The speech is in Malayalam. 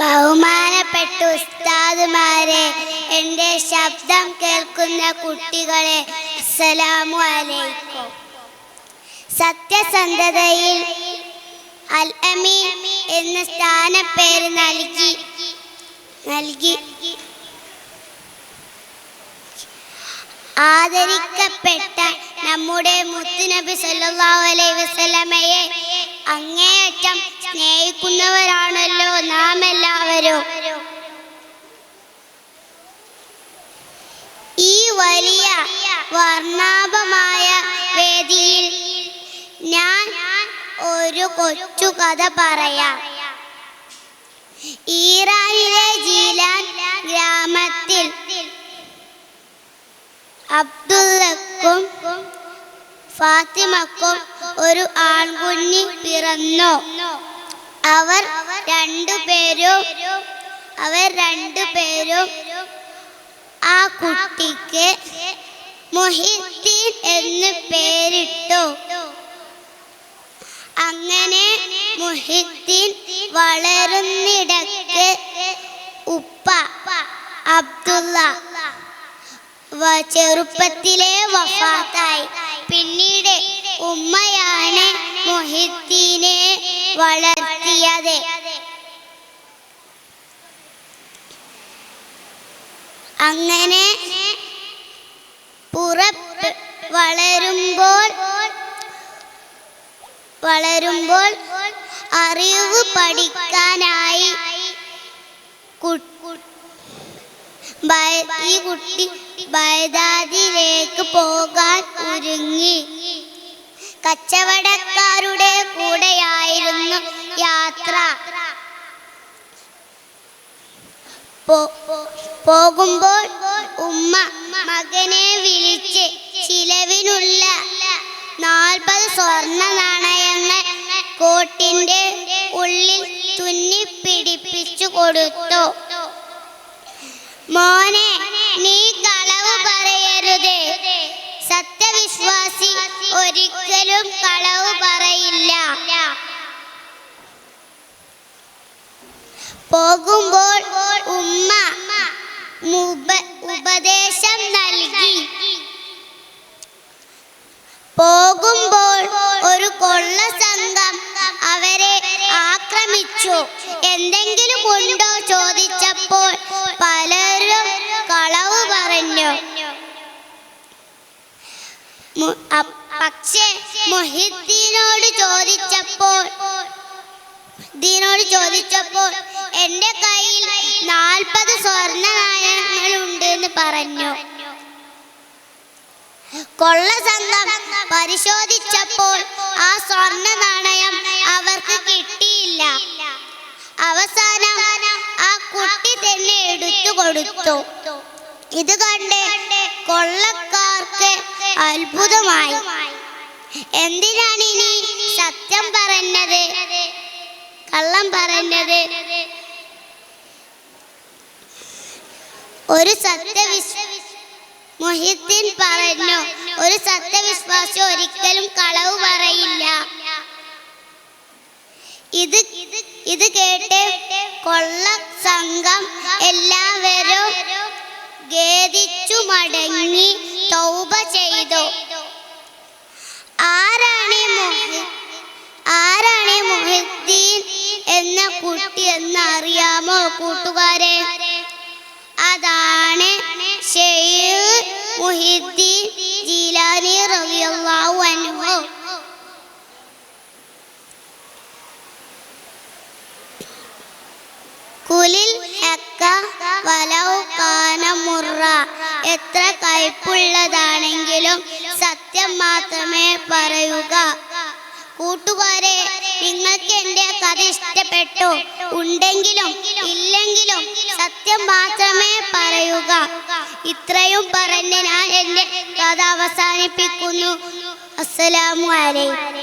ബഹുമാനപ്പെട്ട ഉസ്താദുമാരെ എന്റെ ശബ്ദം കേൾക്കുന്ന കുട്ടികളെ അസ്സലാമു അലൈക്കും. സത്യസന്ധതയിൽ അൽ അമീൻ എന്ന സ്ഥാനപ്പേര് നൽകി. നൽകി. ആദരിക്കപ്പെട്ട നമ്മുടെ മുത്തുനബി സല്ലല്ലാഹു അലൈഹി വസല്ലമയെ അങ്ങേയറ്റം സ്നേഹിക്കുന്നവരാണല്ലോ നാം എല്ലാവരും ഈ വലിയ വർണാഭമായ വേദിയിൽ ഞാൻ ഒരു കൊച്ചു കഥ പറയാം. ഈറാനിലെ ജീലാൻ ഗ്രാമത്തിൽ അബ്ദുള്ളക്കും ഫാത്തിമക്കും ഒരു ആൺകുഞ്ഞി പിറന്നു. അവർ രണ്ടുപേരും അവർ രണ്ടുപേരും ആ കുട്ടിക്ക് മൊഹിദ്ദീൻ എന്ന് പേരിട്ടു. അങ്ങനെ മൊഹിദ്ദീൻ വളരുന്നിടക്ക് ഉപ്പ അബ്ദുള്ള ചെറുപ്പത്തിലെ വഫാത്തായി. പിന്നീട് ഉമ്മയാണ് മുഹിദ്ദീനെ വളർത്തിയത് അങ്ങനെ വളരുമ്പോൾ വളരുമ്പോൾ അറിവ് പഠിക്കാനായി ഈ കുട്ടി ബൈദാദിലേക്ക് പോകാൻ ഒരുങ്ങി. കച്ചവടക്കാരുടെ പോകുമ്പോൾ ഉമ്മ മകനെ വിളിച്ച് ചിലവിനുള്ള നാൽപ്പത് സ്വർണ നാണയങ്ങൾ കോട്ടിന്റെ ഉള്ളിൽ തുന്നി പിടിപ്പിച്ചു കൊടുത്തു. മോനെ നീ കളവ് പറയരുത്. സത്യവിശ്വാസി ഒരിക്കലും കളവ് പറയില്ല. പോകുമ്പോൾ ഉമ്മ ഉപദേശം നൽകി. പോകുമ്പോൾ ഒരു കൊള്ള സംഘം അവരെ ആക്രമിച്ചു. എന്തെങ്കിലും ഉണ്ടോ ചോദിച്ചപ്പോൾ പലരും കളവ് പറഞ്ഞു. പക്ഷേ മൊഹിദ്ദീനോട് ചോദിച്ചപ്പോൾ ദീനോട് ചോദിച്ചപ്പോൾ പറഞ്ഞു. കൊള്ള സംഘം പരിശോധിച്ചപ്പോൾ ആ സ്വർണ നാണയം അവർക്ക് കിട്ടിയില്ല. അവസാനം ആ കുട്ടി തന്നെ എടുത്തു കൊടുത്തു ഇത് കണ്ട് കൊള്ളക്കാർക്ക് അത്ഭുതമായി. എന്തിനാണ് ഇനി സത്യം പറഞ്ഞത്? കള്ളം പറഞ്ഞത് ഒരു സത്യവിശ്വ മൊഹിദ്ദീൻ പറഞ്ഞു ഒരു സത്യവിശ്വാസി ഒരിക്കലും കളവ് പറയില്ല. ഇത് ഇത് കേട്ട് കൊള്ള സംഘം എല്ലാവരും ഖേദിച്ചു മടങ്ങി തൗബ ചെയ്തു. ആരാണ് ആരാണ് മുഹിദ്ദീൻ എന്ന കുട്ടി എന്നറിയാമോ കൂട്ടുകാരെ? അതാണ് ജീലാനി അൻഹു. കുലിൽ അക്ക കാന മുറ. എത്ര കയ്പുള്ളതാണെങ്കിലും സത്യം മാത്രമേ പറയുക. കൂട്ടുകാരെ നിങ്ങൾക്ക് എന്റെ കഥ ഇഷ്ടപ്പെട്ടു. ഉണ്ടെങ്കിലും ഇല്ലെങ്കിലും സത്യം മാത്രമേ പറയുക. ഇത്രയും പറഞ്ഞ് ഞാൻ എന്റെ കഥ അവസാനിപ്പിക്കുന്നു. അസ്സലാമു അലൈക്കും